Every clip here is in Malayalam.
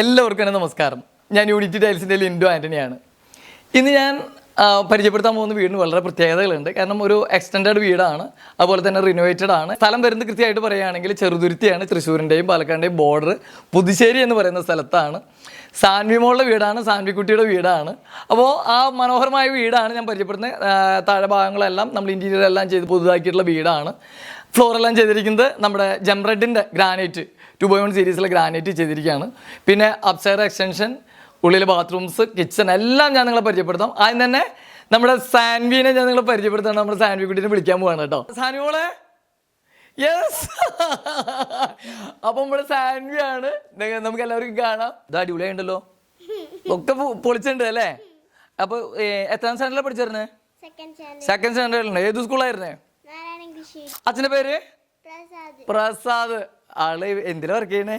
എല്ലാവർക്കും നമസ്കാരം. ഞാൻ യൂണിറ്റി ടൈൽസിന്റെ ലിൻഡു ആന്റണിയാണ് ഇന്ന് ഞാൻ പരിചയപ്പെടുത്താൻ പോകുന്ന വീടിന് വളരെ പ്രത്യേകതകളുണ്ട്. കാരണം ഒരു എക്സ്റ്റൻഡഡ് വീടാണ്. അതുപോലെ തന്നെ റിനോവേറ്റഡ് ആണ്. സ്ഥലം വരുന്നത് കൃത്യമായിട്ട് പറയുകയാണെങ്കിൽ ചെറുതുരുത്തിയാണ്. തൃശ്ശൂരിന്റെയും പാലക്കാടിന്റെയും ബോർഡർ പുതുശ്ശേരി എന്ന് പറയുന്ന സ്ഥലത്താണ്. സാൻവിമോളുടെ വീടാണ്. സാൻവിക്കുട്ടിയുടെ വീടാണ്. അപ്പോൾ ആ മനോഹരമായ വീടാണ് ഞാൻ പരിചയപ്പെടുന്നത്. താഴെ ഭാഗങ്ങളെല്ലാം നമ്മൾ ഇന്റീരിയർ എല്ലാം ചെയ്ത് പുതുതാക്കിയിട്ടുള്ള വീടാണ്. ഫ്ലോറെല്ലാം ചെയ്തിരിക്കുന്നത് നമ്മുടെ ജംറെഡിന്റെ ഗ്രാനൈറ്റ് ടു ബൈ വൺ സീരീസിൽ ഗ്രാനൈറ്റ് ചെയ്തിരിക്കുകയാണ്. പിന്നെ അപ്സൈർ എക്സ്റ്റൻഷൻ ഉള്ളിലെ ബാത്റൂംസ് കിച്ചൺ എല്ലാം ഞാൻ നിങ്ങളെ പരിചയപ്പെടുത്താം. ആദ്യം തന്നെ നമ്മുടെ സാൻവിനെ ഞാൻ നിങ്ങളെ പരിചയപ്പെടുത്താണ് നമ്മുടെ സാൻവി കുട്ടീനെ വിളിക്കാൻ പോവാണ് കേട്ടോ. സാൻവിമോളെ യെസ് അപ്പം നമ്മുടെ സാൻവി ആണ് ദേ നമുക്ക് എല്ലാവർക്കും കാണാം. ഇത് അടിപൊളിയായിട്ടുണ്ടല്ലോ ഒക്കെ പൊളിച്ചിട്ടുണ്ട് അല്ലേ? അപ്പൊ എത്രാം സ്റ്റാൻഡേർഡിലാണ് പഠിച്ചിരുന്നേ സെക്കൻഡ് സ്റ്റാൻഡേർഡ് സെക്കൻഡ് സ്റ്റാൻഡേർഡിലാണ് ഏത് സ്കൂളായിരുന്നേ അച്ഛന്റെ പേര്? പ്രസാദ്. ആൾ എന്തിനാ വർക്ക് ചെയ്യണേ?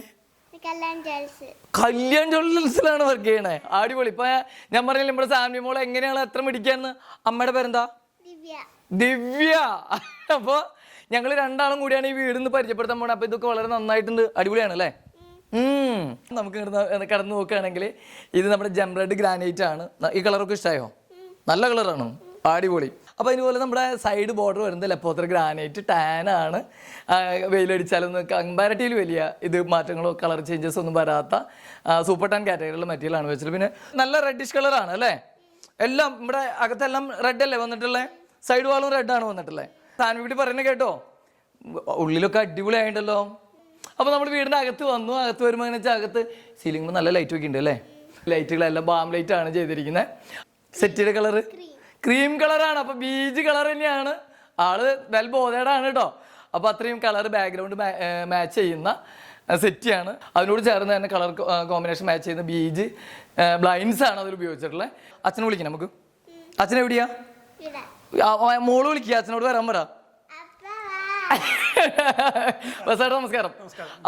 കല്യാൺ ജ്വല്ലൽസിലാണ് വർക്ക് ചെയ്യണേ. അടിപൊളി. ഇപ്പൊ ഞാൻ പറഞ്ഞില്ല നമ്മുടെ സാമി മോൾ എങ്ങനെയാണ് എത്ര മിടിക്കാന്ന് അമ്മയുടെ പേരെന്താ? ദിവ്യ. അപ്പൊ ഞങ്ങൾ രണ്ടാളും കൂടിയാണ് ഈ വീട് പരിചയപ്പെടുത്താൻ പോണേ. അപ്പൊ ഇതൊക്കെ വളരെ നന്നായിട്ടുണ്ട്. അടിപൊളിയാണ് അല്ലേ? ഉം. നമുക്ക് കടന്നു നോക്കുകയാണെങ്കിൽ ഇത് നമ്മുടെ ജംറഡ് ഗ്രാനൈറ്റ് ആണ്. ഈ കളറൊക്കെ ഇഷ്ടമായോ നല്ല കളറാണ് അടിപൊളി. അപ്പോൾ ഇതുപോലെ നമ്മുടെ സൈഡ് ബോർഡർ വരുന്നത് ലെപ്പോത്ര ഗ്രാനൈറ്റ് ടാൻ ആണ്. വെയിലടിച്ചാലൊന്ന് വെയിലടിച്ചാലൊന്നും കമ്പാരറ്റീവ് വലിയ ഇത് മാറ്റങ്ങളോ കളർ ചേഞ്ചസ് ഒന്നും വരാത്ത സൂപ്പർ ടാൻ കാറ്റഗറിയിലുള്ള മെറ്റീരിയൽ ആണ് വെച്ചത് പിന്നെ നല്ല റെഡിഷ് കളറാണ് അല്ലേ? എല്ലാം ഇവിടെ അകത്തെല്ലാം റെഡ് അല്ലേ വന്നിട്ടുള്ളത് സൈഡ് വാളും റെഡ് ആണ് വന്നിട്ടുള്ളത് സാൻവിക്കുട്ടി പറയുന്നത് കേട്ടോ. ഉള്ളിലൊക്കെ അടിപൊളിയായിട്ടല്ലോ അപ്പോൾ നമ്മൾ വീടിന്റെ അകത്ത് വന്നു. അകത്ത് വരുമ്പോൾ എന്ന് വെച്ചാൽ അകത്ത് സീലിംഗ് നല്ല ലൈറ്റ് ഒക്കെ ഉണ്ട് അല്ലേ? ലൈറ്റുകളെല്ലാം ബാം ലൈറ്റ് ആണ് ചെയ്തിരിക്കുന്നത് സെറ്റിയുടെ കളറ് ക്രീം കളറാണ് അപ്പോൾ ബീജ് കളർ തന്നെയാണ്. ആൾ വെൽ ബോധേഡാണ് കേട്ടോ അപ്പോൾ അത്രയും കളർ ബാക്ക്ഗ്രൗണ്ട് മാച്ച് ചെയ്യുന്ന സെറ്റിയാണ് അതിനോട് ചേർന്ന് തന്നെ കളർ കോമ്പിനേഷൻ മാച്ച് ചെയ്യുന്ന ബീജ് ബ്ലൈൻഡ്സ് ആണ് അതിൽ ഉപയോഗിച്ചിട്ടുള്ളത് അച്ഛനെ വിളിക്കണം നമുക്ക്. അച്ഛൻ എവിടെയാ? മോൾ വിളിക്കുക അച്ഛനോട് വരാൻ പറ. അപ്പ ബസാറ് നമസ്കാരം.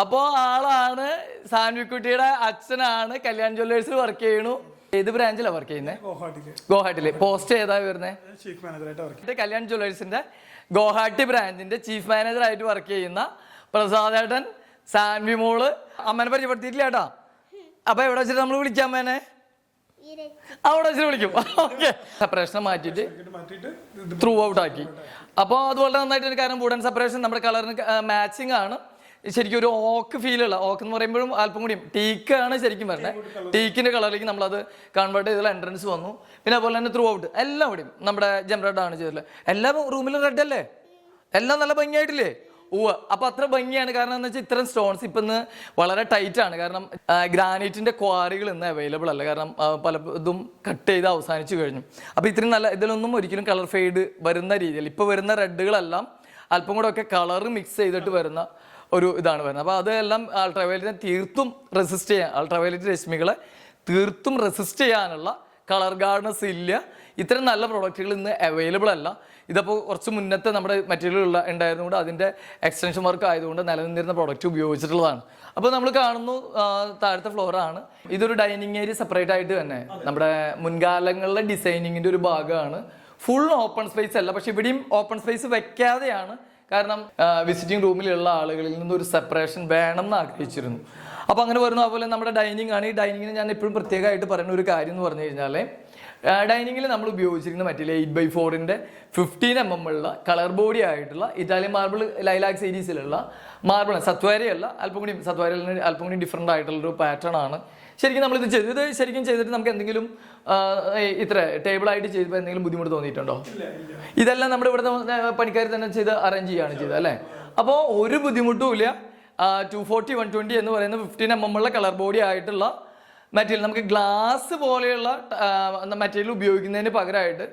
അപ്പോ ആളാണ് സാൻവിക്കുട്ടിയുടെ അച്ഛനാണ് കല്യാൺ ജ്വല്ലേഴ്സിൽ വർക്ക് ചെയ്യണു ഏത് ബ്രാഞ്ചിലാണ് വർക്ക് ചെയ്യുന്നത് ഗോഹാട്ടിൽ ഗോഹാട്ടിൽ. പോസ്റ്റ് ഏതാ വരുന്നത് ചീഫ് മാനേജറായിട്ട് വർക്ക് കല്യാൺ ജ്വല്ലേഴ്സിന്റെ ഗോഹാട്ടി ബ്രാഞ്ചിന്റെ ചീഫ് മാനേജർ ആയിട്ട് വർക്ക് ചെയ്യുന്ന പ്രസാദേട്ടൻ സാൻവി മോൾ. അമ്മനെ പരിചയപ്പെടുത്തിയിട്ടില്ല കേട്ടോ? അപ്പൊ എവിടെ വെച്ചിട്ട് നമ്മൾ വിളിക്കാം അമ്മേനെ? ഇരച്ചി അവിടെ വെച്ചിട്ട് വിളിക്കും. ഓക്കെ സെപ്പറേഷൻ മാറ്റിയിട്ട് മാറ്റിട്ട് ത്രൂ ഔട്ട് ആക്കി. അപ്പോൾ അതുപോലെ നന്നായിട്ട് കാരണം വുഡൻ സെപ്പറേഷൻ നമ്മുടെ കളറിന് മാച്ചിങ് ആണ്. ശരിക്കും ഒരു ഓക്ക് ഫീൽ ഉള്ള ഓക്ക് എന്ന് പറയുമ്പോഴും അല്പം കൂടിയും ടീക്കാണ് ശരിക്കും വരുന്നത് ടീക്കിന്റെ കളറിലേക്ക് നമ്മളത് കൺവേർട്ട് ചെയ്തുള്ള എൻട്രൻസ് വന്നു. പിന്നെ അതുപോലെ തന്നെ ത്രൂ ഔട്ട് എല്ലാം കൂടിയും നമ്മുടെ ജം റെഡ് ആണ് ചെയ്തിട്ടുള്ളത് എല്ലാ റൂമിലും റെഡ് അല്ലേ? എല്ലാം നല്ല ഭംഗിയായിട്ടില്ലേ? ഉവ്വ്. അപ്പൊ അത്ര ഭംഗിയാണ്. കാരണം എന്താ വെച്ചാൽ ഇത്തരം സ്റ്റോൺസ് ഇപ്പം ഇന്ന് വളരെ ടൈറ്റ് ആണ്. കാരണം ഗ്രാനൈറ്റിന്റെ ക്വാറികൾ ഇന്ന് അവൈലബിൾ അല്ല. കാരണം പല ഇതും കട്ട് ചെയ്ത് അവസാനിച്ചു കഴിഞ്ഞു. അപ്പൊ ഇത്രയും നല്ല ഇതിലൊന്നും ഒരിക്കലും കളർ ഫെയ്ഡ് വരുന്ന രീതിയിൽ ഇപ്പൊ വരുന്ന റെഡുകളെല്ലാം അല്പം കൂടെ ഒക്കെ കളർ മിക്സ് ചെയ്തിട്ട് വരുന്ന ഒരു ഇതാണ് വരുന്നത്. അപ്പോൾ അതെല്ലാം അൾട്രാവയലറ്റിനെ തീർത്തും റെസിസ്റ്റ് ചെയ്യാൻ അൾട്രാവയലറ്റ് രശ്മികളെ തീർത്തും റെസിസ്റ്റ് ചെയ്യാനുള്ള കളർ ഗാർഡനസ് ഇല്ല. ഇത്തരം നല്ല പ്രോഡക്റ്റുകൾ ഇന്ന് അവൈലബിൾ അല്ല. ഇതപ്പോൾ കുറച്ച് മുന്നത്തെ നമ്മുടെ മെറ്റീരിയലുള്ള ഉണ്ടായിരുന്നുകൊണ്ട് അതിന്റെ എക്സ്റ്റൻഷൻ വർക്ക് ആയതുകൊണ്ട് നിലനിന്നിരുന്ന പ്രോഡക്റ്റ് ഉപയോഗിച്ചിട്ടുള്ളതാണ്. അപ്പോൾ നമ്മൾ കാണുന്നു താഴത്തെ ഫ്ലോറാണ് ഇതൊരു ഡൈനിങ് ഏരിയ സെപ്പറേറ്റ് ആയിട്ട് തന്നെ. നമ്മുടെ മുൻകാലങ്ങളിലെ ഡിസൈനിങ്ങിന്റെ ഒരു ഭാഗമാണ്. ഫുൾ ഓപ്പൺ സ്പേസ് അല്ല പക്ഷേ ഇവിടെയും ഓപ്പൺ സ്പേസ് വെക്കാതെയാണ് കാരണം വിസിറ്റിംഗ് റൂമിലുള്ള ആളുകളിൽ നിന്ന് ഒരു സെപ്പറേഷൻ വേണം എന്ന് ആഗ്രഹിച്ചിരുന്നു. അപ്പോൾ അങ്ങനെ വരുന്നു. അതുപോലെ നമ്മുടെ ഡൈനിങ് ആണ്. ഈ ഡൈനിങ്ങിന് ഞാൻ എപ്പോഴും പ്രത്യേകമായിട്ട് പറയുന്ന ഒരു കാര്യം എന്ന് പറഞ്ഞു കഴിഞ്ഞാൽ ഡൈനിങ്ങിൽ നമ്മൾ ഉപയോഗിച്ചിരിക്കുന്ന മറ്റേ എയ്റ്റ് ബൈ ഫോറിന്റെ ഫിഫ്റ്റീൻ എം എം ഉള്ള കളർ ബോഡി ആയിട്ടുള്ള ഇറ്റാലിയൻ മാർബിൾ ലൈലാക് സീരീസിലുള്ള മാർബിൾ സത്വാരയല്ല അല്പം കൂടി സത്വാരയിൽ അല്പം കൂടി ഡിഫറെന്റ് ആയിട്ടുള്ള ഒരു പാറ്റേൺ ആണ്. ശരിക്കും നമ്മളിത് ചെയ്ത് ശരിക്കും ചെയ്തിട്ട് നമുക്ക് എന്തെങ്കിലും ഇത്ര ടേബിളായിട്ട് ചെയ്തപ്പോൾ എന്തെങ്കിലും ബുദ്ധിമുട്ട് തോന്നിയിട്ടുണ്ടോ? ഇതെല്ലാം നമ്മുടെ ഇവിടുത്തെ പണിക്കാർ തന്നെ ചെയ്ത് അറേഞ്ച് ചെയ്യുകയാണ് ചെയ്തത് അല്ലേ? അപ്പോൾ ഒരു ബുദ്ധിമുട്ടും ഇല്ല. ടു ഫോർട്ടി വൺ ട്വന്റി എന്ന് പറയുന്ന ഫിഫ്റ്റീൻ എം എം ഉള്ള കളർ ബോഡി ആയിട്ടുള്ള മെറ്റീരിയൽ നമുക്ക് ഗ്ലാസ് പോലെയുള്ള മെറ്റീരിയൽ ഉപയോഗിക്കുന്നതിന് പകരമായിട്ട്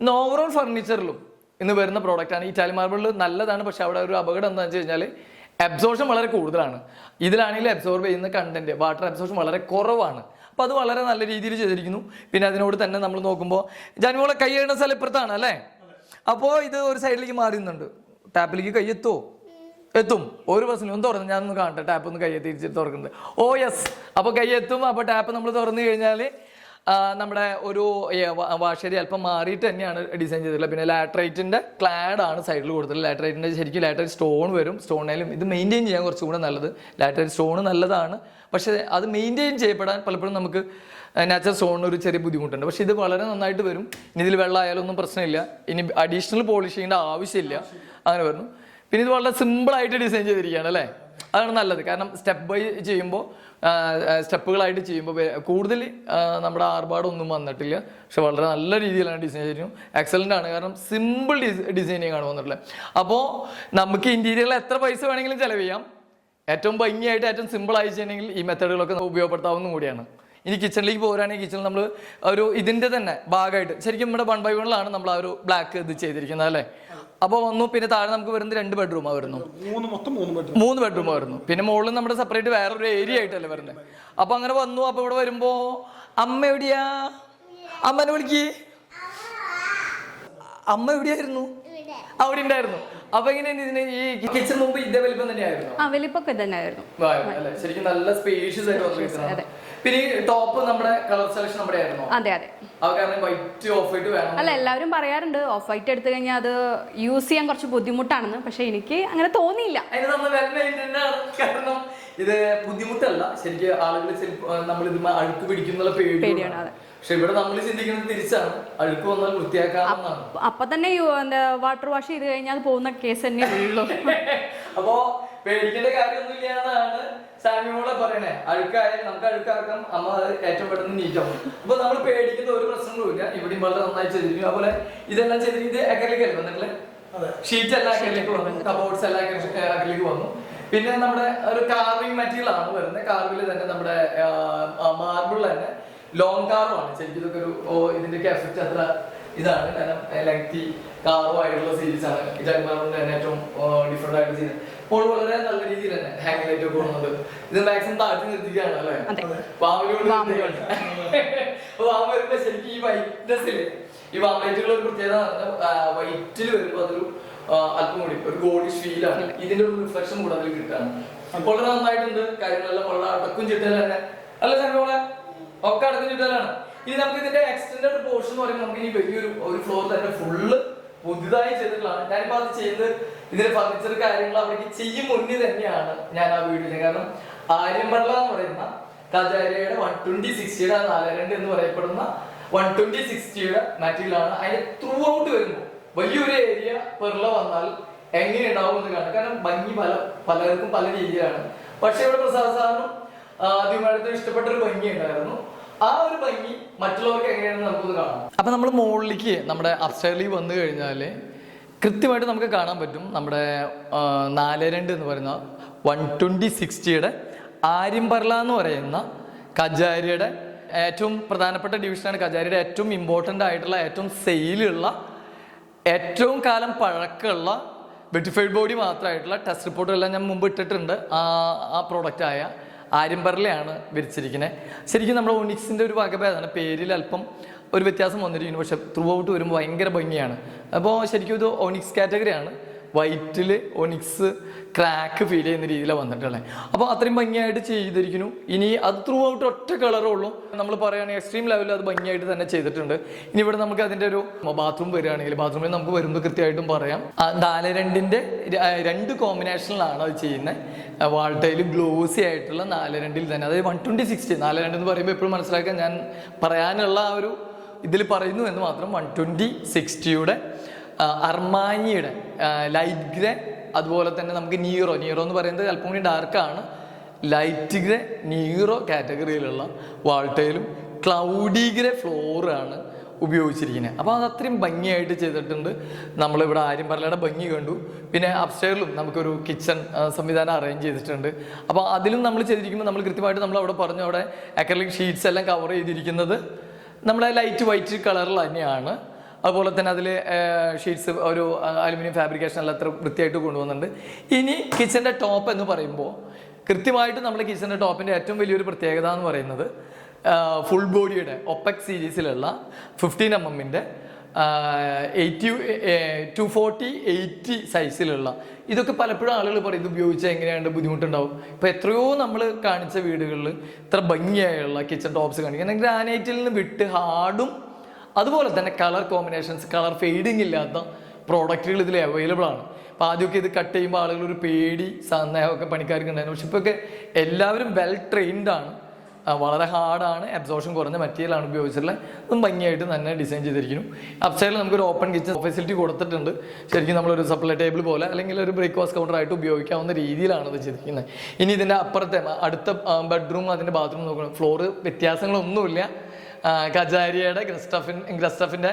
ഇന്ന് ഓവറോൾ ഫർണിച്ചറിലും ഇന്ന് വരുന്ന പ്രോഡക്റ്റാണ് ഈ മാർബിളിൽ നല്ലതാണ് പക്ഷെ അവിടെ ഒരു അപകടം എന്താണെന്ന് വെച്ച് കഴിഞ്ഞാൽ അബ്സോർഷൻ വളരെ കൂടുതലാണ്. ഇതിലാണെങ്കിൽ അബ്സോർബ് ചെയ്യുന്ന കണ്ടന്റ് വാട്ടർ അബ്സോർഷൻ വളരെ കുറവാണ്. അപ്പോൾ അത് വളരെ നല്ല രീതിയിൽ ചെയ്തിരിക്കുന്നു. പിന്നെ അതിനോട് തന്നെ നമ്മൾ നോക്കുമ്പോൾ ജനുവോളെ കൈ എഴുന്ന സ്ഥലം ഇപ്പുറത്താണ് അല്ലേ? അപ്പോൾ ഇത് ഒരു സൈഡിലേക്ക് മാറി നിന്നുണ്ട്. ടാപ്പിലേക്ക് കൈ എത്തുമോ എത്തും. ഒരു ബസ്സിലും ഒന്ന് തുറന്ന് ഞാനൊന്ന് കാണട്ടെ. ടാപ്പ് ഒന്ന് കയ്യെ തിരിച്ചിട്ട് തുറക്കുന്നത്. ഓ യെസ് അപ്പോൾ കയ്യെത്തും അപ്പോൾ ടാപ്പ് നമ്മൾ തുറന്നു കഴിഞ്ഞാൽ നമ്മുടെ ഒരു വാഷേരി അല്പം മാറിയിട്ട് തന്നെയാണ് ഡിസൈൻ ചെയ്തിട്ടുള്ളത്. പിന്നെ ലാട്രൈറ്റിന്റെ ആണ് സൈഡിൽ കൊടുത്തിട്ടുള്ളത്. ലാട്രൈറ്റിന്റെ ശരിക്കും ലാട്രൈറ്റ് സ്റ്റോൺ വരും. സ്റ്റോണിലും ഇത് മെയിന്റെയിൻ ചെയ്യാൻ കുറച്ചും കൂടെ നല്ലത്. ലാട്രൈറ്റ് സ്റ്റോൺ നല്ലതാണ്. പക്ഷേ അത് മെയിന്റെയിൻ ചെയ്യപ്പെടാൻ പലപ്പോഴും നമുക്ക് നാച്ചുറൽ സ്റ്റോണിന് ഒരു ചെറിയ ബുദ്ധിമുട്ടുണ്ട്. പക്ഷേ ഇത് വളരെ നന്നായിട്ട് വരും. ഇനി ഇതിൽ വെള്ളം ആയാലൊന്നും പ്രശ്നമില്ല. ഇനി അഡീഷണൽ പോളിഷ് ചെയ്യേണ്ട ആവശ്യമില്ല. അങ്ങനെ വരുന്നു. പിന്നെ ഇത് വളരെ സിമ്പിളായിട്ട് ഡിസൈൻ ചെയ്തിരിക്കുകയാണ് അല്ലേ? അതാണ് നല്ലത്. കാരണം സ്റ്റെപ്പ് ബൈ ചെയ്യുമ്പോൾ സ്റ്റെപ്പുകളായിട്ട് ചെയ്യുമ്പോൾ കൂടുതൽ നമ്മുടെ ആർഭാടൊന്നും വന്നിട്ടില്ല. പക്ഷെ വളരെ നല്ല രീതിയിലാണ് ഡിസൈൻ ചെയ്തിരുന്നു എക്സലന്റ് ആണ്. കാരണം സിമ്പിൾ ഡിസൈനിങ് ആണ് വന്നിട്ടുള്ളത്. അപ്പോൾ നമുക്ക് ഇന്റീരിയറിൽ എത്ര പൈസ വേണമെങ്കിലും ചിലവ് ചെയ്യാം ഏറ്റവും ഭംഗിയായിട്ട് ഏറ്റവും സിമ്പിൾ ആയി ചെയ്യണമെങ്കിൽ ഈ മെത്തേഡുകളൊക്കെ ഉപയോഗപ്പെടുത്താവുന്ന കൂടിയാണ്. ഇനി കിച്ചണിലേക്ക് പോരാണെങ്കിൽ കിച്ചണിൽ നമ്മൾ ഒരു ഇതിന്റെ തന്നെ ഭാഗമായിട്ട് ശരിക്കും നമ്മുടെ വൺ ബൈ വണ്ണിലാണ് നമ്മൾ ആ ഒരു ബ്ലാക്ക് ഇത് ചെയ്തിരിക്കുന്നത് അല്ലേ? അപ്പോൾ വന്നു പിന്നെ താഴെ നമുക്ക് വരുന്നത് രണ്ട് ബെഡ്റൂമാണ് വരുന്നു. മൂന്ന് മൊത്തം മൂന്ന് ബെഡ്റൂം മൂന്ന് ബെഡ്റൂം വരുന്നു. പിന്നെ മുകളിൽ നമ്മുടെ സെപ്പറേറ്റ് വേറൊരു ഏരിയ ആയിട്ടല്ലേ വരുന്നത് അപ്പൊ അങ്ങനെ വന്നു അപ്പൊ ഇവിടെ വരുമ്പോ അമ്മ എവിടെയാ? അമ്മനെ വിളിക്കേ. അമ്മ എവിടെയായിരുന്നു? അവിടെ ഉണ്ടായിരുന്നു അപ്പൊ ഇങ്ങനെ ഇതിന് ഈ കിച്ചൺ മുമ്പ് ഇതേ വലിപ്പം തന്നെയായിരുന്നു. ആ വലിപ്പൊക്കെ തന്നെയായിരുന്നു അല്ലേ? ശരിക്കും നല്ല സ്പേഷ്യസ് ആയിട്ട് പിന്നെ ഈ ടോപ്പ് നമ്മുടെ കളർ സെലക്ഷൻ നമ്മുടെ ആയിരുന്നു അതെ. അതെ വൈറ്റ് ഓഫ് വൈറ്റ് വേണം. അല്ല എല്ലാവരും പറയാറുണ്ട് ഓഫ് വൈറ്റ് എടുത്തു കഴിഞ്ഞാൽ അത് യൂസ് ചെയ്യാൻ കുറച്ച് ബുദ്ധിമുട്ടാണെന്ന്. പക്ഷെ എനിക്ക് അങ്ങനെ തോന്നിയില്ല. കാരണം ഇത് ബുദ്ധിമുട്ടല്ല. ശരിക്കും ആളുകൾ നമ്മൾ ഇത് അഴുക്ക് പിടിക്കുന്നുള്ള പേടിയാണ്, അതെ. പക്ഷെ ഇവിടെ നമ്മൾ ചിന്തിക്കുന്നത് തിരിച്ചാണ്. അഴുക്ക് വന്നാൽ വൃത്തിയാക്കാമെന്നാണ്. അപ്പൊ തന്നെ വാട്ടർ വാഷ് ചെയ്ത് കഴിഞ്ഞാൽ പോകുന്ന കേസ് തന്നെ ഉള്ളൂ. അപ്പോ പേടിക്കേണ്ട കാര്യമൊന്നുമില്ല എന്നാണ് സാമിയോളെ പറയണേ. അഴുക്കായാലും നമുക്ക് അഴുക്കാക്കാം. അമ്മ അത് ഏറ്റവും പെട്ടെന്ന് നീറ്റാവും അപ്പൊ നമ്മൾ പേടിക്കുന്ന ഒരു പ്രശ്നങ്ങളും ഇല്ല. ഇവിടെയും വളരെ നന്നായി ചെയ്തിരിക്കും അതുപോലെ ഇതെല്ലാം ചെയ്തിരിക്കും ഇത് അക്കലിക്കല്ലേ നിങ്ങൾ ഷീറ്റ് എല്ലാം അക്കലിലേക്ക് വന്നു. കബോർഡ്സ് എല്ലാം അക്കലിലേക്ക് വന്നു. പിന്നെ നമ്മുടെ ഒരു കാർവിംഗ് മെറ്റീരിയൽ ആണ് വരുന്നത്. കാർവിൽ തന്നെ നമ്മുടെ മാർബിൾ തന്നെ ലോങ് കാറുമാണ് ശരിക്കും ഇതൊക്കെ ഒരു ഇതിന്റെയൊക്കെ എഫക്റ്റ് അത്ര ഇതാണ്. കാരണം ലെങ്തി കാറുമായിട്ടുള്ള സീരീസ് ആണ്. ജഗ്മാറിന്റെ തന്നെ ഏറ്റവും ഡിഫറെന്റ് ആയിട്ട് ചെയ്യുന്നത് അപ്പോൾ വളരെ നല്ല രീതിയിൽ തന്നെ ഹാങ് ലൈറ്റ് ഒക്കെ ഉള്ളത് ഇത് മാക്സിമം താഴ്ത്തി നിർത്തിക്കുകയാണ് അല്ലേ? അതെ. വാമിലോട് വാമ വരുമ്പോ. ശരിക്കും ഈ വൈറ്റ്നെസ്സിൽ ഈ വാമലൈറ്റുകൾ ഒരു പ്രത്യേകത വൈറ്റിൽ വരുമ്പോൾ അതൊരു അല്പം കൂടി ഒരു ഗോഡി ഫീലാണ് ഇതിന്റെ ഒരു റിഫ്ലക്ഷൻ കൂടെ അതിൽ കിട്ടാണ് വളരെ നന്നായിട്ടുണ്ട്. കാര്യങ്ങളെല്ലാം വളരെ അടക്കും ചിട്ടല തന്നെ. അല്ല സംഭവങ്ങളെ ഒക്കെ അടക്കം ചുറ്റലാണ് ഇനി നമുക്ക് ഇതിന്റെ എക്സ്റ്റൻഡ് പോർഷൻ എന്ന് പറയുമ്പോൾ നമുക്ക് ഇനി വലിയൊരു ഒരു ഫ്ലോർ തന്നെ ഫുള്ള് പുതുതായി ചെയ്തിട്ടുള്ളതാണ്. ഞാനിപ്പോ അത് ചെയ്ത് ഇതിന്റെ ഫർണിച്ചർ കാര്യങ്ങൾ അവിടേക്ക് ചെയ്യും മുന്നേ തന്നെയാണ് ഞാൻ ആ ചെയ്യുന്നത്. കാരണം ആര്യമ്പള്ള എന്ന് പറയുന്ന കജാരിയുടെ വൺ ട്വന്റി സിക്സ്റ്റിയുടെ നാലരണ്ട് എന്ന് പറയപ്പെടുന്ന വൺ ട്വന്റി സിക്സ്റ്റിയുടെ മെറ്റീരിയലാണ് അതിന്റെ ത്രൂ ഔട്ട് വരുമ്പോൾ വലിയൊരു ഏരിയ പെർള വന്നാൽ എങ്ങനെ ഉണ്ടാവും എന്ന് കാണാം. കാരണം ഭംഗി പല പലർക്കും പല രീതിയിലാണ്. പക്ഷെ ഇവിടെ പ്രസാദ് സാറിനും ആദ്യമായിട്ട് ഇഷ്ടപ്പെട്ട ഒരു ഭംഗി ഉണ്ടായിരുന്നു. ആ ഒരു ഭംഗി മറ്റുള്ളവർക്ക് എങ്ങനെയാണെന്ന് നമുക്കൊന്ന് കാണാം. അപ്പൊ നമ്മൾ മുകളിലേക്ക് നമ്മുടെ അപ്സ്റ്റൈലിൽ വന്നു കഴിഞ്ഞാൽ കൃത്യമായിട്ട് നമുക്ക് കാണാൻ പറ്റും നമ്മുടെ നാല് രണ്ട് എന്ന് പറയുന്ന വൺ ട്വന്റി സിക്സ്റ്റിയുടെ ആര്യംപർല എന്ന് പറയുന്ന കജാരിയുടെ ഏറ്റവും പ്രധാനപ്പെട്ട ഡിവിഷനാണ് കജാരിയുടെ ഏറ്റവും ഇമ്പോർട്ടന്റ് ആയിട്ടുള്ള ഏറ്റവും സെയിലുള്ള ഏറ്റവും കാലം പഴക്കമുള്ള വെറ്റിഫൈഡ് ബോഡി മാത്രമായിട്ടുള്ള ടെസ്റ്റ് റിപ്പോർട്ടുകളെല്ലാം ഞാൻ മുമ്പ് ഇട്ടിട്ടുണ്ട്. ആ ആ പ്രോഡക്റ്റായ ആര്യംബർലയാണ് വിരിച്ചിരിക്കുന്നത് ശരിക്കും നമ്മുടെ ഒണിക്സിന്റെ ഒരു വകഭേദമാണ്. പേരിൽ അല്പം ഒരു വ്യത്യാസം വന്നിരിക്കുന്നു. പക്ഷെ ത്രൂ ഔട്ട് വരുമ്പോൾ ഭയങ്കര ഭംഗിയാണ്. അപ്പോൾ ശരിക്കും ഇത് ഒണിക്സ് കാറ്റഗറിയാണ്. വൈറ്റിൽ ഒനിക്സ് ക്രാക്ക് ഫീൽ ചെയ്യുന്ന രീതിയിലാണ് വന്നിട്ടുള്ളത്. അപ്പോൾ അത്രയും ഭംഗിയായിട്ട് ചെയ്തിരിക്കുന്നു. ഇനി അത് ത്രൂ ഔട്ട് ഒറ്റ കളറേ ഉള്ളൂ. നമ്മൾ പറയുകയാണെങ്കിൽ എക്സ്ട്രീം ലെവലിൽ അത് ഭംഗിയായിട്ട് തന്നെ ചെയ്തിട്ടുണ്ട്. ഇനി ഇവിടെ നമുക്ക് അതിന്റെ ഒരു ബാത്റൂം വരികയാണെങ്കിൽ ബാത്റൂമിൽ നമുക്ക് വരുമ്പോൾ കൃത്യമായിട്ടും പറയാം. നാല് രണ്ടിന്റെ രണ്ട് കോമ്പിനേഷനിലാണ് അത് ചെയ്യുന്നത് വാൾട്ടയിൽ ഗ്ലോസി ആയിട്ടുള്ള നാല് രണ്ടിൽ തന്നെ. അതായത് വൺ ട്വന്റി സിക്സ്റ്റി നാല് രണ്ട് എന്ന് പറയുമ്പോൾ എപ്പോഴും മനസ്സിലാക്കാൻ ഞാൻ പറയാനുള്ള ആ ഒരു ഇതിൽ പറയുന്നു എന്ന് മാത്രം വൺ ട്വന്റി സിക്സ്റ്റിയുടെ അർമാനിയുടെ ലൈറ്റ് ഗ്രേ അതുപോലെ തന്നെ നമുക്ക് നീറോ നീറോ എന്ന് പറയുന്നത് അല്പം കൂടി ഡാർക്കാണ് ലൈറ്റ് ഗ്രേ നീറോ കാറ്റഗറിയിലുള്ള വാൾട്ടയിലും ക്ലൗഡി ഗ്രേ ഫ്ലോറാണ് ഉപയോഗിച്ചിരിക്കുന്നത്. അപ്പോൾ അത് അത്രയും ഭംഗിയായിട്ട് ചെയ്തിട്ടുണ്ട്. നമ്മളിവിടെ ആര്യം പറലയുടെ ഭംഗി കണ്ടു. പിന്നെ അപ്സ്റ്റേറിലും നമുക്കൊരു കിച്ചൺ സംവിധാനം അറേഞ്ച് ചെയ്തിട്ടുണ്ട്. അപ്പോൾ അതിലും നമ്മൾ ചെയ്തിരിക്കുമ്പോൾ നമ്മൾ കൃത്യമായിട്ട് നമ്മൾ അവിടെ പറഞ്ഞു അവിടെ അക്രലിക് ഷീറ്റ്സ് എല്ലാം കവർ ചെയ്തിരിക്കുന്നത് നമ്മുടെ ലൈറ്റ് വൈറ്റ് കളറിൽ തന്നെയാണ്. അതുപോലെ തന്നെ അതിൽ ഷീറ്റ്സ് ഒരു അലുമിനിയം ഫാബ്രിക്കേഷൻ എല്ലാം അത്ര വൃത്തിയായിട്ട് കൊണ്ടുവന്നിട്ടുണ്ട്. ഇനി കിച്ചന്റെ ടോപ്പ് എന്ന് പറയുമ്പോൾ കൃത്യമായിട്ട് നമ്മൾ കിച്ചന്റെ ടോപ്പിന്റെ ഏറ്റവും വലിയൊരു പ്രത്യേകത എന്ന് പറയുന്നത് ഫുൾ ബോഡിയുടെ ഒപ്പക് സീരീസിലുള്ള ഫിഫ്റ്റീൻ എം എമ്മിന്റെ എയ്റ്റി ടു ഫോർട്ടി എയ്റ്റി സൈസിലുള്ള ഇതൊക്കെ പലപ്പോഴും ആളുകൾ പറയും ഇത് ഉപയോഗിച്ചാൽ എങ്ങനെയാണ് ബുദ്ധിമുട്ടുണ്ടാവും? ഇപ്പോൾ എത്രയോ നമ്മൾ കാണിച്ച വീടുകളിൽ ഇത്ര ഭംഗിയായുള്ള കിച്ചൺ ടോപ്സ് കാണിക്കുന്നത് ഗ്രാനൈറ്റിൽ നിന്ന് വിട്ട് ഹാർഡും അതുപോലെ തന്നെ കളർ കോമ്പിനേഷൻസ് കളർ ഫെയ്ഡിങ് ഇല്ലാത്ത പ്രോഡക്റ്റുകൾ ഇതിൽ അവൈലബിൾ ആണ്. അപ്പോൾ ആദ്യമൊക്കെ ഇത് കട്ട് ചെയ്യുമ്പോൾ ആളുകൾ ഒരു പേടി സന്ദേഹമൊക്കെ പണിക്കാർക്ക് ഉണ്ടായിരുന്നു. പക്ഷെ ഇപ്പോൾ ഒക്കെ എല്ലാവരും വെൽ ട്രെയിൻഡ് ആണ്. വളരെ ഹാർഡാണ് അബ്സോർഷൻ കുറഞ്ഞ മെറ്റീരിയൽ ആണ് ഉപയോഗിച്ചിട്ടുള്ളത് അതും ഭംഗിയായിട്ട് തന്നെ ഡിസൈൻ ചെയ്തിരിക്കുന്നു. അപ്സൈഡിൽ നമുക്കൊരു ഓപ്പൺ കിച്ചൺ ഫെസിലിറ്റി കൊടുത്തിട്ടുണ്ട്. ശരിക്കും നമ്മളൊരു സപ്ലൈ ടേബിൾ പോലെ അല്ലെങ്കിൽ ഒരു ബ്രേക്ക്ഫാസ്റ്റ് കൗണ്ടർ ആയിട്ട് ഉപയോഗിക്കാവുന്ന രീതിയിലാണ് ഇത് ചെയ്തിരിക്കുന്നത്. ഇനി ഇതിന്റെ അപ്പുറത്തെ അടുത്ത ബെഡ്റൂം അതിന്റെ ബാത്റൂം നോക്കണം. ഫ്ലോറ് വ്യത്യാസങ്ങളൊന്നുമില്ല. ആ, കജാരിയുടെ ഗ്രസ്റ്റഫിൻ ഗ്രസ്റ്റഫിന്റെ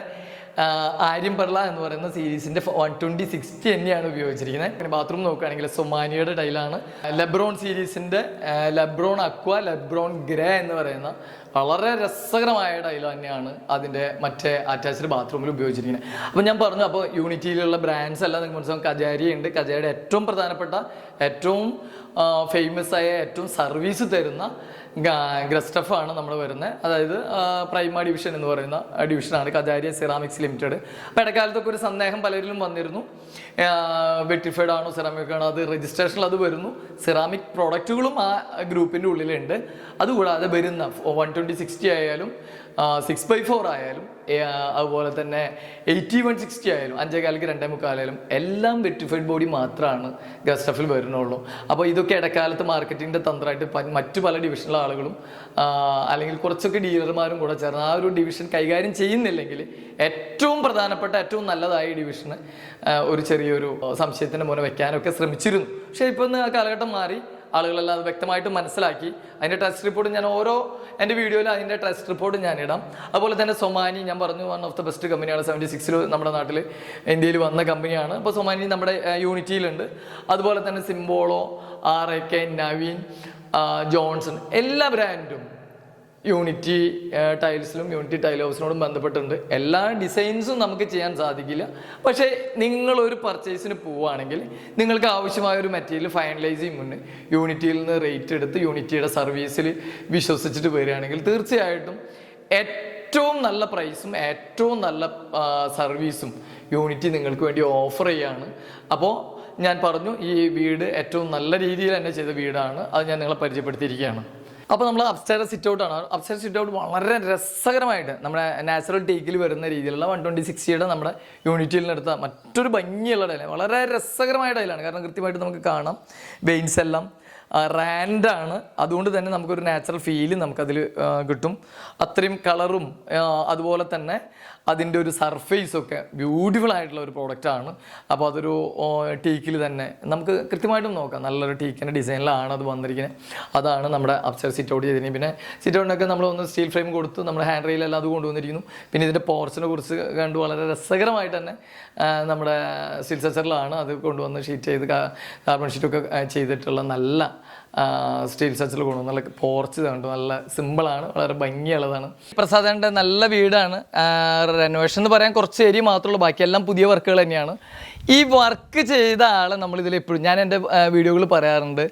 ആര്യം പെർള എന്ന് പറയുന്ന സീരീസിന്റെ വൺ ട്വന്റി സിക്സ്റ്റി തന്നെയാണ് ഉപയോഗിച്ചിരിക്കുന്നത്. പിന്നെ ബാത്റൂം നോക്കുകയാണെങ്കിൽ സൊമാനിയുടെ ടൈലാണ് ലെബ്രോൺ സീരീസിന്റെ ലെബ്രോൺ അക്വ ലെബ്രോൺ ഗ്രേ എന്ന് പറയുന്ന വളരെ രസകരമായ ടൈൽ തന്നെയാണ് അതിന്റെ മറ്റേ അറ്റാച്ച്ഡ് ബാത്റൂമിൽ ഉപയോഗിച്ചിരിക്കുന്നത്. അപ്പോൾ ഞാൻ പറഞ്ഞു അപ്പോൾ യൂണിറ്റിയിലുള്ള ബ്രാൻഡ്സ് എല്ലാം നിങ്ങൾക്ക് മനസ്സിലാവും. കജാരി ഉണ്ട്. കജാരിയുടെ ഏറ്റവും പ്രധാനപ്പെട്ട ഏറ്റവും ഫേമസ് ആയ ഏറ്റവും സർവീസ് തരുന്ന ഗ്രസ്റ്റഫ് ആണ് നമ്മൾ വരുന്നത് അതായത് പ്രൈമ ഡിവിഷൻ എന്ന് പറയുന്ന ഡിവിഷനാണ് കജാരിയ സിറാമിക്സ് ലിമിറ്റഡ് അപ്പം ഇടക്കാലത്തൊക്കെ ഒരു സന്ദേഹം പലരിലും വന്നിരുന്നു. വെട്ടിഫൈഡ് ആണോ സിറാമിക് ആണോ അത് രജിസ്ട്രേഷനിൽ അത് വരുന്നു. സിറാമിക് പ്രോഡക്റ്റുകളും ആ ഗ്രൂപ്പിന്റെ ഉള്ളിലുണ്ട്. അതുകൂടാതെ വരുന്ന വൺ ട്വന്റി സിക്സ്റ്റി ആയാലും സിക്സ് ബൈ ഫോർ ആയാലും അതുപോലെ തന്നെ എയ്റ്റി വൺ സിക്സ്റ്റി ആയാലും അഞ്ചേകാലിക്ക് രണ്ടേ മുക്കാലായാലും എല്ലാം വെറ്റിഫൈഡ് ബോഡി മാത്രമാണ് ഗസ്റ്റഫിൽ വരുന്നുള്ളൂ. അപ്പോൾ ഇതൊക്കെ ഇടക്കാലത്ത് മാർക്കറ്റിന്റെ തന്ത്രമായിട്ട് മറ്റു പല ഡിവിഷനിലെ ആളുകളും അല്ലെങ്കിൽ കുറച്ചൊക്കെ ഡീലർമാരും കൂടെ ചേർന്ന് ആ ഒരു ഡിവിഷൻ കൈകാര്യം ചെയ്യുന്നില്ലെങ്കിൽ ഏറ്റവും പ്രധാനപ്പെട്ട ഏറ്റവും നല്ലതായ ഡിവിഷന് ഒരു ചെറിയൊരു സംശയത്തിന്റെ മുന്നെ വെക്കാനൊക്കെ ശ്രമിച്ചിരുന്നു. പക്ഷേ ഒന്ന് ആ കാലഘട്ടം മാറി ആളുകളെല്ലാം അത് വ്യക്തമായിട്ട് മനസ്സിലാക്കി. അതിന്റെ ടെസ്റ്റ് റിപ്പോർട്ട് ഞാൻ ഓരോ എന്റെ വീഡിയോയിൽ അതിന്റെ ടെസ്റ്റ് റിപ്പോർട്ട് ഞാൻ ഇടാം. അതുപോലെ തന്നെ സൊമാനി ഞാൻ പറഞ്ഞു വൺ ഓഫ് ദ ബെസ്റ്റ് കമ്പനിയാണ് സെവന്റി സിക്സിൽ നമ്മുടെ നാട്ടിൽ ഇന്ത്യയിൽ വന്ന കമ്പനിയാണ് അപ്പോൾ സൊമാനി നമ്മുടെ യൂണിറ്റിയിലുണ്ട് അതുപോലെ തന്നെ Simpolo R A K Naveen Johnson എല്ലാ ബ്രാൻഡും യൂണിറ്റി ടൈൽസിലും യൂണിറ്റി ടൈൽ ഹൗസിനോടും ബന്ധപ്പെട്ടുണ്ട് എല്ലാ ഡിസൈൻസും നമുക്ക് ചെയ്യാൻ സാധിക്കില്ല. പക്ഷേ നിങ്ങളൊരു പർച്ചേസിന് പോവുകയാണെങ്കിൽ നിങ്ങൾക്ക് ആവശ്യമായ ഒരു മെറ്റീരിയൽ ഫൈനലൈസ് ചെയ്യും മുന്നേ. യൂണിറ്റിയിൽ നിന്ന് റേറ്റ് എടുത്ത് യൂണിറ്റിയുടെ സർവീസിൽ വിശ്വസിച്ചിട്ട് വരികയാണെങ്കിൽ തീർച്ചയായിട്ടും ഏറ്റവും നല്ല പ്രൈസും ഏറ്റവും നല്ല സർവീസും യൂണിറ്റി നിങ്ങൾക്ക് വേണ്ടി ഓഫർ ചെയ്യാണ്. അപ്പോൾ ഞാൻ പറഞ്ഞു ഈ വീട് ഏറ്റവും നല്ല രീതിയിൽ തന്നെ ചെയ്ത വീടാണ്. അത് ഞാൻ നിങ്ങളെ പരിചയപ്പെടുത്തിയിരിക്കുകയാണ്. അപ്പോൾ നമ്മൾ അപ്സ്റ്റേർ സിറ്റ് ഔട്ട് ആണ്. അപ്സ്റ്റേർ സിറ്റ് ഔട്ട് വളരെ രസകരമായിട്ട് നമ്മുടെ നാച്ചുറൽ ടേക്കിൽ വരുന്ന രീതിയിലുള്ള വൺ ട്വന്റി സിക്സ്റ്റിയുടെ നമ്മുടെ യൂണിറ്റിയിൽ നിന്ന് എടുത്ത മറ്റൊരു ഭംഗിയുള്ള ഡയലാണ് വളരെ രസകരമായ ഡയലാണ് കാരണം കൃത്യമായിട്ട് നമുക്ക് കാണാം. വെയിൻസ് എല്ലാം റാൻഡാണ് അതുകൊണ്ട് തന്നെ നമുക്കൊരു നാച്ചുറൽ ഫീൽ നമുക്കതിൽ കിട്ടും. അത്രയും കളറും അതുപോലെ തന്നെ അതിന്റെ ഒരു സർഫേസൊക്കെ ബ്യൂട്ടിഫുൾ ആയിട്ടുള്ള ഒരു പ്രോഡക്റ്റാണ് അപ്പോൾ അതൊരു ടീക്കിൽ തന്നെ. നമുക്ക് കൃത്യമായിട്ടും നോക്കാം. നല്ലൊരു ടീക്കിന്റെ ഡിസൈനിലാണ് അത് വന്നിരിക്കുന്നത് അതാണ് നമ്മുടെ അപ്സർ സിറ്റ് ഔട്ട് ചെയ്തിരിക്കുന്നത്. പിന്നെ സിറ്റ് ഔട്ടിനൊക്കെ നമ്മൾ ഒന്ന് സ്റ്റീൽ ഫ്രെയിം കൊടുത്ത് നമ്മുടെ ഹാൻഡ് റെയിലെല്ലാം അത് കൊണ്ടുവന്നിരിക്കുന്നു. പിന്നെ ഇതിന്റെ പോർച്ചിനെ കുറിച്ച് കണ്ടു വളരെ രസകരമായിട്ട് തന്നെ നമ്മുടെ സ്റ്റീൽ സെച്ചറിലാണ് അത് കൊണ്ടുവന്ന് ഷീറ്റ് ചെയ്ത് കാർബൺ ഷീറ്റൊക്കെ ചെയ്തിട്ടുള്ള നല്ല സ്റ്റീൽ സച്ചിൽ കൊണ്ടു നല്ല പോർച്ച് കണ്ടു. നല്ല സിമ്പിളാണ് വളരെ ഭംഗിയുള്ളതാണ്. പ്രസാദേന്റെ നല്ല വീടാണ്. റെനോവേഷൻ എന്ന് പറയാൻ കുറച്ച് ഏരിയ മാത്രമുള്ളൂ ബാക്കിയെല്ലാം പുതിയ വർക്കുകൾ തന്നെയാണ്. ഈ വർക്ക് ചെയ്ത ആളെ നമ്മളിതിൽ എപ്പോഴും ഞാൻ എന്റെ വീഡിയോകൾ പറയാറുണ്ട്.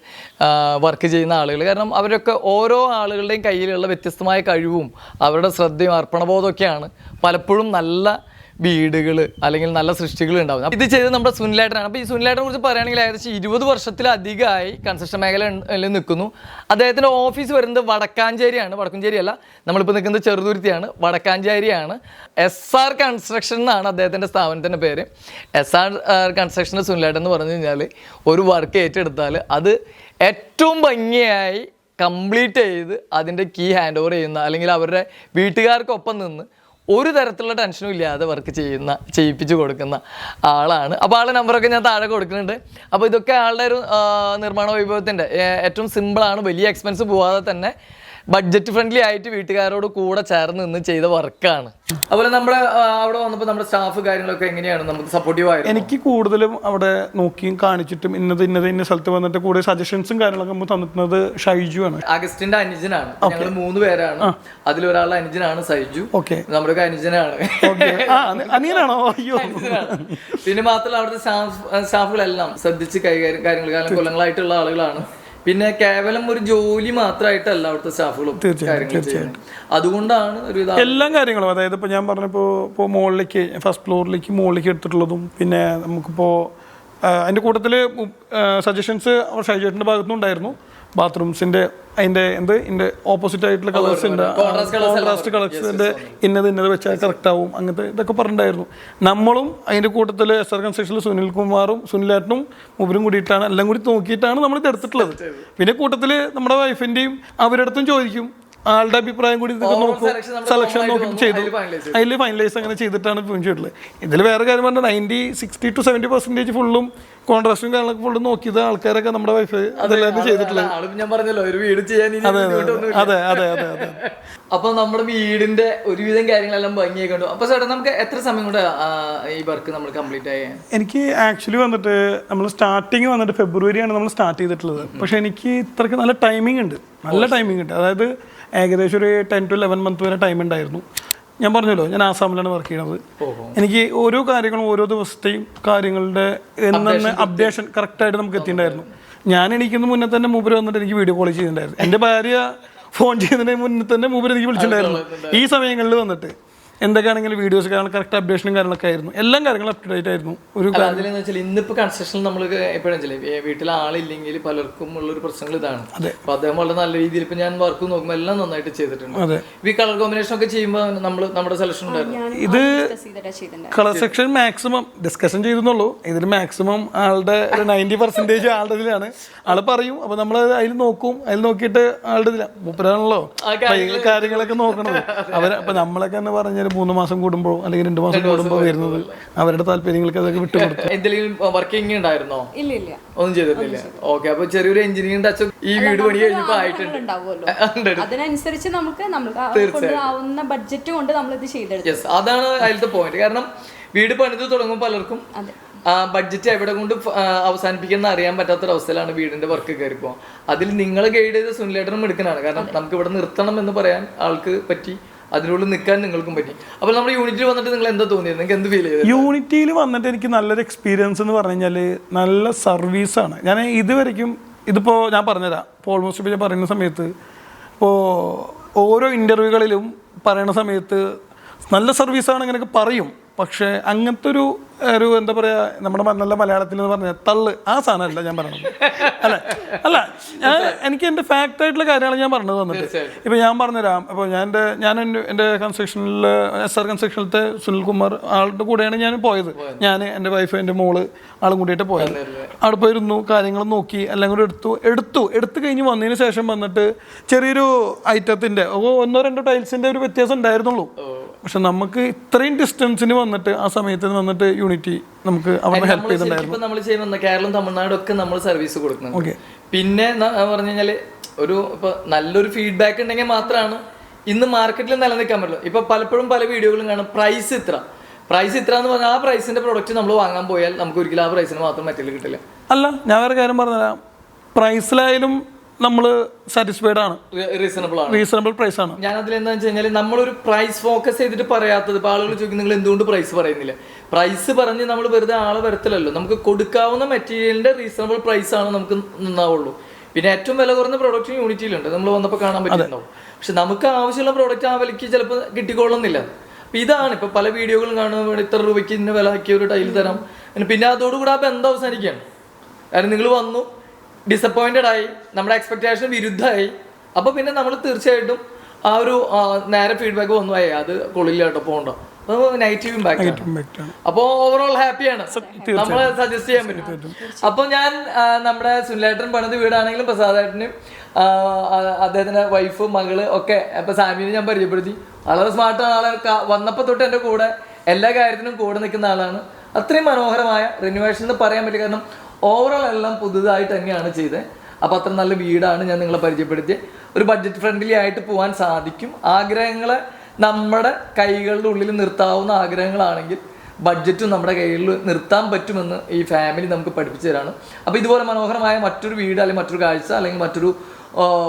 വർക്ക് ചെയ്യുന്ന ആളുകൾ. കാരണം അവരൊക്കെ ഓരോ ആളുകളുടെയും കയ്യിലുള്ള വ്യത്യസ്തമായ കഴിവും അവരുടെ ശ്രദ്ധയും അർപ്പണബോധമൊക്കെയാണ്. പലപ്പോഴും നല്ല വീടുകൾ അല്ലെങ്കിൽ നല്ല സൃഷ്ടികൾ ഉണ്ടാവും. ഇത് ചെയ്ത് നമ്മുടെ സുനിലേട്ടനാണ്. അപ്പോൾ ഈ സുനിലേട്ടനെ കുറിച്ച് പറയുകയാണെങ്കിൽ ഏകദേശം ഇരുപത് വർഷത്തിലധികമായി കൺസ്ട്രക്ഷൻ മേഖലയിൽ നിൽക്കുന്നു. അദ്ദേഹത്തിന്റെ ഓഫീസ് വരുന്നത് വടക്കാഞ്ചേരിയാണ്. വടക്കുംചേരി അല്ല നമ്മളിപ്പോൾ നിൽക്കുന്നത് ചെറുതുരുത്തിയാണ്. വടക്കാഞ്ചേരിയാണ്. എസ് ആർ കൺസ്ട്രക്ഷൻ എന്നാണ് അദ്ദേഹത്തിന്റെ സ്ഥാപനത്തിന്റെ പേര്. എസ് ആർ കൺസ്ട്രക്ഷൻ സുനിലേട്ടൻ എന്ന് പറഞ്ഞു കഴിഞ്ഞാൽ ഒരു വർക്ക് ഏറ്റെടുത്താൽ അത് ഏറ്റവും ഭംഗിയായി കംപ്ലീറ്റ് ചെയ്ത് അതിന്റെ കീ ഹാൻഡ് ഓവർ ചെയ്യുന്ന അല്ലെങ്കിൽ അവരുടെ വീട്ടുകാർക്കൊപ്പം നിന്ന് ഒരു തരത്തിലുള്ള ടെൻഷനും ഇല്ലാതെ വർക്ക് ചെയ്യുന്ന ചെയ്യിപ്പിച്ച് കൊടുക്കുന്ന ആളാണ്. അപ്പോൾ ആളുടെ നമ്പറൊക്കെ ഞാൻ താഴെ കൊടുക്കുന്നുണ്ട്. അപ്പോൾ ഇതൊക്കെ ആളുടെ ഒരു നിർമ്മാണ വൈഭവത്തിന്റെ ഏറ്റവും സിമ്പിളാണ് വലിയ എക്സ്പെൻസ് പോവാതെ തന്നെ ബഡ്ജറ്റ് ഫ്രണ്ട്ലി ആയിട്ട് വീട്ടുകാരോട് കൂടെ ചേർന്ന് നിന്ന് ചെയ്ത വർക്കാണ് അതുപോലെ നമ്മുടെ അവിടെ വന്നപ്പോൾ നമ്മുടെ സ്റ്റാഫ് കാര്യങ്ങളൊക്കെ എങ്ങനെയാണ്? നമുക്ക് സപ്പോർട്ടീവ് ആയത് എനിക്ക് കൂടുതലും അവിടെ നോക്കിയും കാണിച്ചിട്ടും ഇന്നത് ഇന്നത് ഇന്ന സ്ഥലത്ത് വന്നിട്ട് കൂടുതൽ സജഷൻസും കാര്യങ്ങളൊക്കെ നമുക്ക് തന്നിട്ടുള്ളത് ഷൈജു ആണ്. അഗസ്റ്റിന്റെ അനുജനാണ്. ഞങ്ങൾ മൂന്ന് പേരാണ്. അതിലൊരാളുടെ അനുജനാണ് സൈജു ഓക്കെ നമ്മുടെ അനുജനാണ്. അനിയനാണോ? അയ്യോ. പിന്നെ മാത്രമല്ല അവിടുത്തെ സ്റ്റാഫ് സ്റ്റാഫുകളെല്ലാം ശ്രദ്ധിച്ച് കൈകാര്യം കാര്യങ്ങൾ കാരണം കൊല്ലങ്ങളായിട്ടുള്ള ആളുകളാണ്. പിന്നെ കേവലം ഒരു ജോലി മാത്രമായിട്ടല്ല അവിടുത്തെ സ്റ്റാഫുകളും തീർച്ചയായിട്ടും അതുകൊണ്ടാണ് ഒരു എല്ലാ കാര്യങ്ങളും അതായത് ഇപ്പോൾ ഞാൻ പറഞ്ഞപ്പോൾ ഇപ്പോൾ മുകളിലേക്ക് ഫസ്റ്റ് ഫ്ലോറിലേക്ക് മുകളിലേക്ക് എടുത്തിട്ടുള്ളതും പിന്നെ നമുക്കിപ്പോൾ അതിന്റെ കൂട്ടത്തിൽ സജഷൻസ് ഷൈജേട്ടന്റെ ഭാഗത്തുനിന്നുണ്ടായിരുന്നു. ബാത്റൂംസിന്റെ അതിന്റെ എന്ത്? ഇതിന്റെ ഓപ്പോസിറ്റ് ആയിട്ടുള്ള കളേഴ്സ് ഉണ്ട്. കോൺട്രാസ്റ്റ് കളേഴ്സിന്റെ ഇന്നത് ഇന്നത് വെച്ചാൽ കറക്റ്റ് ആവും. അങ്ങനത്തെ ഇതൊക്കെ പറഞ്ഞിട്ടുണ്ടായിരുന്നു. നമ്മളും അതിന്റെ കൂട്ടത്തിൽ എസ് ആർ കൺസ്ട്രക്ഷനിൽ സുനിൽ കുമാറും സുനിലേട്ടനും മൂവരും കൂടിയിട്ടാണ് എല്ലാം കൂടി നോക്കിയിട്ടാണ് നമ്മൾ ഇത് എടുത്തിട്ടുള്ളത്. പിന്നെ കൂട്ടത്തിൽ നമ്മുടെ വൈഫിന്റെയും അവരുടെ അടുത്തും ചോദിക്കും. ആളുടെ അഭിപ്രായം കൂടി ഇതൊക്കെ നോക്കും. സെലക്ഷൻ നോക്കി ചെയ്തു. അതിൽ ഫൈനലൈസ് അങ്ങനെ ചെയ്തിട്ടാണ് ഫിലിം ചെയ്തിട്ടുള്ളത് ഇതിൽ വേറെ കാര്യം പറഞ്ഞാൽ ninety sixty two seventy percentage ഫുള്ളും കോൺട്രാസ്റ്റും കാര്യങ്ങളൊക്കെ ഫുള്ളും നോക്കിയത് ആൾക്കാരൊക്കെ നമ്മുടെ വൈഫ് അതെല്ലാം ചെയ്തിട്ടുള്ളത്. ആളും ഞാൻ പറഞ്ഞല്ലോ ഒരു വീട് ചെയ്യാൻ ബുദ്ധിമുട്ടൊന്നുമില്ല. അതെ അതെ അതെ. അതെ അപ്പൊ നമ്മുടെ വീടിന്റെ ഒരുവിധം കാര്യങ്ങളെല്ലാം ഭംഗിയായി കണ്ടു. അപ്പൊ ചേട്ടാ നമുക്ക് എത്ര സമയം കൊണ്ട് ഈ വർക്ക് നമ്മൾ കംപ്ലീറ്റ് ആയ? എനിക്ക് ആക്ച്വലി വന്നിട്ട് നമ്മൾ സ്റ്റാർട്ടിങ് വന്നിട്ട് ഫെബ്രുവരിയാണ് നമ്മൾ സ്റ്റാർട്ട് ചെയ്തിട്ടുള്ളത്. പക്ഷെ എനിക്ക് ഇത്രയ്ക്ക് നല്ല ടൈമിംഗ് ഉണ്ട്. നല്ല ടൈമിംഗ് ഉണ്ട്. അതായത് ഏകദേശം ഒരു ടെൻ ടു ലെവൻ മന്ത് വരെ ടൈം ഉണ്ടായിരുന്നു. ഞാൻ പറഞ്ഞല്ലോ ഞാൻ ആസാമിലാണ് വർക്ക് ചെയ്യണത്. എനിക്ക് ഓരോ കാര്യങ്ങളും ഓരോ ദിവസത്തെയും കാര്യങ്ങളുടെ എന്നെ അപ്ഡേഷൻ കറക്റ്റായിട്ട് നമുക്ക് എത്തിയിട്ടുണ്ടായിരുന്നു. ഞാൻ എണീക്കുന്ന മുന്നേ തന്നെ മൂപ്പര് വന്നിട്ട് എനിക്ക് വീഡിയോ കോൾ ചെയ്തിട്ടുണ്ടായിരുന്നു. എന്റെ ഭാര്യ ഫോൺ ചെയ്യുന്നതിന് മുന്നേ തന്നെ മൂപ്പര് എനിക്ക് വിളിച്ചിട്ടുണ്ടായിരുന്നു. ഈ സമയങ്ങളിൽ വന്നിട്ട്. എന്തൊക്കെയാണെങ്കിലും വീഡിയോസ് കാര്യങ്ങൾ കറക്റ്റ് അപ്ഡേഷനും കാര്യങ്ങളൊക്കെ ആയിരുന്നു. എല്ലാം കാര്യങ്ങളും അപ്ഡേറ്റ് ആയിരുന്നു. ഒരു അതിലെന്ന് വെച്ചാൽ ഇന്നിപ്പോ കൺസ്ട്രക്ഷൻ നമ്മൾ എപ്പോഴും വെച്ചാൽ വീട്ടിൽ ആളില്ലെങ്കിൽ പലർക്കും ഉള്ള ഒരു പ്രശ്നങ്ങൾ ഇതാണ്. അപ്പൊ അദ്ദേഹം വളരെ നല്ല രീതിയിൽ ഇപ്പൊ ഞാൻ വർക്ക് നോക്കുമ്പോൾ എല്ലാം നന്നായിട്ട് ചെയ്തിട്ടുണ്ട്. അതെ. ഈ കളർ കോമ്പിനേഷൻ ഒക്കെ ചെയ്യുമ്പോൾ നമ്മൾ നമ്മുടെ സെലക്ഷൻ ഉണ്ടായിരുന്നു. ഇത്. കളർ സെക്ഷൻ മാക്സിമം ഡിസ്കഷൻ ചെയ്തെന്നുള്ളൂ ഇതിൽ മാക്സിമം ആളുടെ ഒരു നയന്റി പെർസെന്റേജ് ആളുടെ ഇതിലാണ്. ആൾ പറയും അപ്പോൾ നമ്മൾ അതിൽ നോക്കും. അതിൽ നോക്കിയിട്ട് ആളുടെ ഇതിലാണ് മൂപ്പരാണല്ലോ. കാര്യങ്ങളൊക്കെ നോക്കണത്. അവർ അപ്പൊ നമ്മളൊക്കെ എന്ന് പറഞ്ഞാൽ മൂന്ന് മാസം കൂടുമ്പോൾ അല്ലെങ്കിൽ രണ്ട് മാസം കൂടുമ്പോൾ വരുന്നത് അവരുടെ താല്പര്യങ്ങൾക്ക് അതൊക്കെ വിട്ടുകൊടുത്തു എന്തെങ്കിലും വർക്കിംഗ് ഉണ്ടായിരുന്നോ? ഇല്ല ഇല്ല. ഒന്നും ചെയ്തിട്ടില്ല. ഓക്കെ അപ്പൊ ചെറിയൊരു എഞ്ചിനീയറിംഗ് ടച്ച് ഈ വീട് പണി കഴിഞ്ഞപ്പോ ആയിട്ടുണ്ട്. ഉണ്ടാവുമല്ലോ. അതിനനുസരിച്ച് നമുക്ക് നമുക്ക് കൊണ്ടാവുന്ന ബഡ്ജറ്റ് കൊണ്ട് നമ്മൾ ഇത് ചെയ്തെടുക്കും. യെസ് അതാണ് അതിലത്തെ പോയിന്റ് കാരണം വീട് പണിത് തുടങ്ങും പലർക്കും ബഡ്ജറ്റ് എവിടെ കൊണ്ട് അവസാനിപ്പിക്കുന്ന അറിയാൻ പറ്റാത്തൊരവസ്ഥയിലാണ് വീടിന്റെ വർക്ക് കയറിപ്പോ അതിൽ നിങ്ങൾ ഗൈഡ് ചെയ്ത സുനിലേട്ടനും എടുക്കണാണ് കാരണം നമുക്ക് ഇവിടെ നിർത്തണം എന്ന് പറയാൻ ആൾക്ക് പറ്റി. അതിനുള്ളിൽ നിൽക്കാൻ നിങ്ങൾക്കും പറ്റി. അപ്പോൾ നമ്മുടെ യൂണിറ്റിൽ വന്നിട്ട് നിങ്ങൾ എന്താ തോന്നിയത്? നിങ്ങൾക്ക് എന്ത് ഫീൽ ചെയ്തത്? യൂണിറ്റിയിൽ വന്നിട്ട് എനിക്ക് നല്ലൊരു എക്സ്പീരിയൻസ് എന്ന് പറഞ്ഞു കഴിഞ്ഞാൽ നല്ല സർവീസാണ് ഞാൻ ഇതുവരെയ്ക്കും ഇതിപ്പോൾ ഞാൻ പറഞ്ഞുതരാം. ഇപ്പോൾ ഓൾമോസ്റ്റ് ഇപ്പോൾ ഞാൻ പറയുന്ന സമയത്ത് ഇപ്പോൾ ഓരോ ഇന്റർവ്യൂകളിലും പറയുന്ന സമയത്ത് നല്ല സർവീസാണ് അങ്ങനെയൊക്കെ പറയും. പക്ഷേ അങ്ങനത്തെ ഒരു ഒരു എന്താ പറയുക നമ്മുടെ നല്ല മലയാളത്തിൽ എന്ന് പറഞ്ഞാൽ തള്ള്. ആ സാധനമല്ല ഞാൻ പറയണത് അല്ല? അല്ല ഞാൻ എനിക്ക് എന്റെ ഫാക്റ്റ് ആയിട്ടുള്ള കാര്യമാണ് ഞാൻ പറഞ്ഞത് വന്നിട്ട്. ഇപ്പൊ ഞാൻ പറഞ്ഞുതരാം അപ്പോൾ ഞാൻ എന്റെ ഞാൻ എന്റെ എന്റെ കൺസ്ട്രക്ഷനിൽ എസ് ആർ കൺസ്ട്രക്ഷനിലത്തെ സുനിൽകുമാർ ആളുടെ കൂടെയാണ് ഞാൻ പോയത്. ഞാൻ എന്റെ വൈഫ് എന്റെ മോൾ ആളും കൂടിയിട്ട് പോയത്. അവിടെ പോയിരുന്നു കാര്യങ്ങൾ നോക്കി എല്ലാം കൂടി എടുത്തു. എടുത്തു എടുത്തു കഴിഞ്ഞ് വന്നതിന് ശേഷം വന്നിട്ട് ചെറിയൊരു ഐറ്റത്തിന്റെ ഒന്നോ രണ്ടോ ടൈൽസിന്റെ ഒരു വ്യത്യാസം ഉണ്ടായിരുന്നുള്ളൂ. പക്ഷെ നമുക്ക് ഇത്രയും ഡിസ്റ്റൻസിന് വന്നിട്ട് ആ സമയത്ത് വന്നിട്ട് യൂണിറ്റി നമുക്ക് അവിടെ ഹെൽപ്പ് ചെയ്തിട്ടുണ്ടായിരുന്നു. നമ്മൾ ചെയ്യുന്ന കേരളം തമിഴ്നാട് ഒക്കെ നമ്മൾ സർവീസ് കൊടുക്കുന്നത് ഓക്കെ പിന്നെ പറഞ്ഞു കഴിഞ്ഞാൽ ഒരു ഇപ്പൊ നല്ലൊരു ഫീഡ്ബാക്ക് ഉണ്ടെങ്കിൽ മാത്രമാണ് ഇന്ന് മാർക്കറ്റിൽ നിലനിൽക്കാൻ പറ്റുള്ളൂ. ഇപ്പൊ പലപ്പോഴും പല വീഡിയോകളും കാണും പ്രൈസ് ഇത്ര. പ്രൈസ് ഇത്ര എന്ന് പറഞ്ഞാൽ ആ പ്രൈസിന്റെ പ്രൊഡക്റ്റ് നമ്മൾ വാങ്ങാൻ പോയാൽ നമുക്ക് ഒരിക്കലും ആ പ്രൈസിന് മാത്രം മെറ്റീരിയൽ കിട്ടില്ല. അല്ല ഞാൻ വേറെ കാര്യം പറഞ്ഞുതരാം. പ്രൈസിലായാലും നമ്മൾ സാറ്റിസ്ഫൈഡ് ആണ്. റീസണബിൾ ആണ്. റീസണബിൾ പ്രൈസ് ആണ്. ഞാൻ അതിൽ എന്താ വെച്ച് കഴിഞ്ഞാൽ നമ്മളൊരു പ്രൈസ് ഫോക്കസ് ചെയ്തിട്ട് പറയാത്തത് ഇപ്പൊ ആളുകൾ ചോദിക്കും നിങ്ങൾ എന്തുകൊണ്ട് പ്രൈസ് പറയുന്നില്ല? പ്രൈസ് പറഞ്ഞ് നമ്മൾ വെറുതെ ആളെ വരത്തില്ലല്ലോ നമുക്ക് കൊടുക്കാവുന്ന മെറ്റീരിയലിന്റെ റീസണബിൾ പ്രൈസ് ആണ് നമുക്ക് നന്നാവുള്ളൂ. പിന്നെ ഏറ്റവും വില കുറഞ്ഞ പ്രോഡക്റ്റ് യൂണിറ്റിയിലുണ്ട് നമ്മൾ വന്നപ്പോൾ കാണാൻ പറ്റുന്നുണ്ടാവും പക്ഷെ നമുക്ക് ആവശ്യമുള്ള പ്രോഡക്റ്റ് ആ വിലയ്ക്ക് ചിലപ്പോൾ കിട്ടിക്കൊള്ളുന്നില്ല അപ്പൊ ഇതാണ്. ഇപ്പൊ പല വീഡിയോകളും കാണുമ്പോൾ ഇത്ര രൂപയ്ക്ക് ഇന്ന വില ആക്കിയ ഒരു ടൈൽ തരാം. പിന്നെ അതോടുകൂടി ആ ബന്ധം അവസാനിക്കുകയാണ്. കാരണം നിങ്ങൾ വന്നു. ഡിസപ്പോയിന്റഡ് ആയി നമ്മുടെ എക്സ്പെക്ടേഷൻ വിരുദ്ധമായി. അപ്പോൾ പിന്നെ നമ്മൾ തീർച്ചയായിട്ടും ആ ഒരു നേരെ ഫീഡ്ബാക്ക് വന്നു. ആയി അത് കൊള്ളില്ല കേട്ടോ പോകണ്ട നെഗറ്റീവ് ഇമ്പാക്ട് അപ്പോൾ അപ്പോ ഓവറോൾ ഹാപ്പിയാണ് നമ്മൾ സജസ്റ്റ് ചെയ്യാൻ പറ്റും. അപ്പൊ ഞാൻ നമ്മുടെ സുനിലേട്ടൻ പണിത് വീടാണെങ്കിലും പ്രസാദേട്ടനും അദ്ദേഹത്തിന്റെ വൈഫ് മകൾ ഒക്കെ ഇപ്പൊ സാമിനെ ഞാൻ പരിചയപ്പെടുത്തി. വളരെ സ്മാർട്ടാണ് ആളെ. ക- വന്നപ്പോ തൊട്ട് എന്റെ കൂടെ എല്ലാ കാര്യത്തിനും കൂടെ നിൽക്കുന്ന ആളാണ്. അത്രയും മനോഹരമായ റിനുവേഷൻ എന്ന് പറയാൻ പറ്റില്ല. കാരണം ഓവറോൾ എല്ലാം പുതുതായിട്ട് തന്നെയാണ് ചെയ്തത് അപ്പോൾ അത്ര നല്ല വീടാണ് ഞാൻ നിങ്ങളെ പരിചയപ്പെടുത്തിയത് ഒരു ബഡ്ജറ്റ് ഫ്രണ്ട്ലി ആയിട്ട് പോകാൻ സാധിക്കും. ആഗ്രഹങ്ങളെ നമ്മുടെ കൈകളുടെ ഉള്ളിൽ നിർത്താവുന്ന ആഗ്രഹങ്ങളാണെങ്കിൽ ബഡ്ജറ്റും നമ്മുടെ കയ്യിൽ നിർത്താൻ പറ്റുമെന്ന് ഈ ഫാമിലി നമുക്ക് പഠിപ്പിച്ചു തരാണ്. അപ്പോൾ ഇതുപോലെ മനോഹരമായ മറ്റൊരു വീട് അല്ലെങ്കിൽ മറ്റൊരു കാഴ്ച അല്ലെങ്കിൽ മറ്റൊരു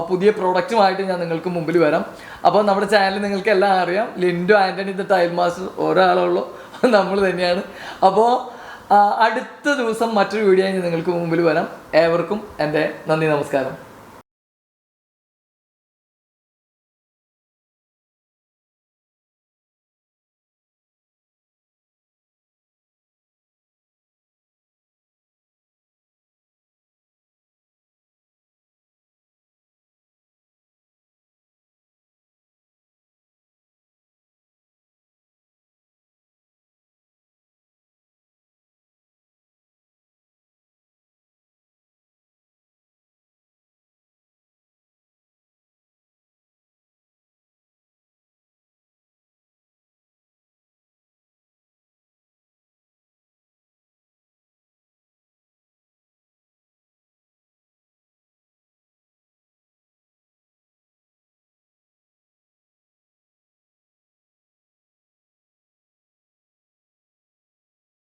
പുതിയ പ്രോഡക്റ്റുമായിട്ട് ഞാൻ നിങ്ങൾക്ക് മുമ്പിൽ വരാം. അപ്പോൾ നമ്മുടെ ചാനൽ നിങ്ങൾക്ക് എല്ലാം അറിയാം. Lindu Antony the tile master ഒരാളുള്ളൂ നമ്മൾ തന്നെയാണ്. അപ്പോൾ അടുത്ത ദിവസം മറ്റൊരു വീഡിയോ ഞാൻ നിങ്ങൾക്ക് മുമ്പിൽ വരാം. ഏവർക്കും എന്റെ നന്ദി നമസ്കാരം.